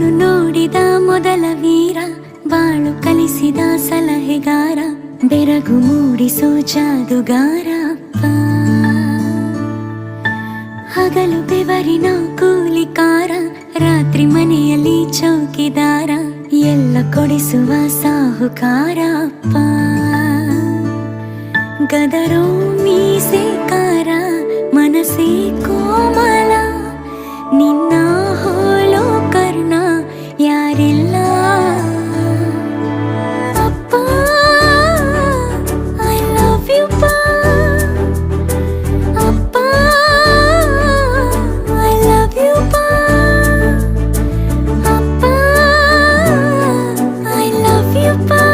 ನೋಡಿದ ಮೊದಲ ವೀರ, ಬಾಳು ಕಲಿಸಿದ ಸಲಹೆಗಾರ, ಬೆರಗು ಮೂಡಿಸೋ ಜಾದುಗಾರ ಅಪ್ಪ. ಹಗಲು ಬೆವರಿನ ಕೂಲಿಕಾರ, ರಾತ್ರಿ ಮನೆಯಲ್ಲಿ ಚೌಕಿದಾರ, ಎಲ್ಲ ಕೊಡಿಸುವ ಸಾಹುಕಾರ ಅಪ್ಪ. ಗದರೋ ಮೀಸೆ